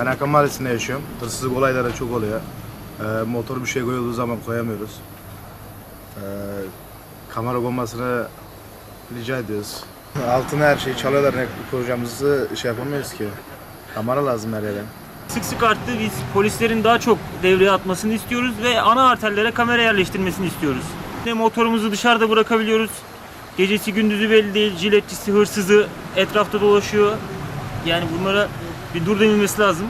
Ben Hakan Mahallesi'nde yaşıyorum. Hırsızlık olayları çok oluyor. Ee, motor bir şey koyulduğu zaman koyamıyoruz. Ee, kamera konmasını rica ediyoruz. Altına her şeyi çalıyorlar. Ne koyacağımızı şey yapamıyoruz ki. Kamera lazım her yere. Sık sık arttı. Biz polislerin daha çok devreye atmasını istiyoruz ve ana arterlere kamera yerleştirmesini istiyoruz. Ne motorumuzu dışarıda bırakabiliyoruz. Gecesi gündüzü belli değil. Jiletçisi, hırsızı etrafta dolaşıyor. Yani bunlara bir dur denilmesi lazım.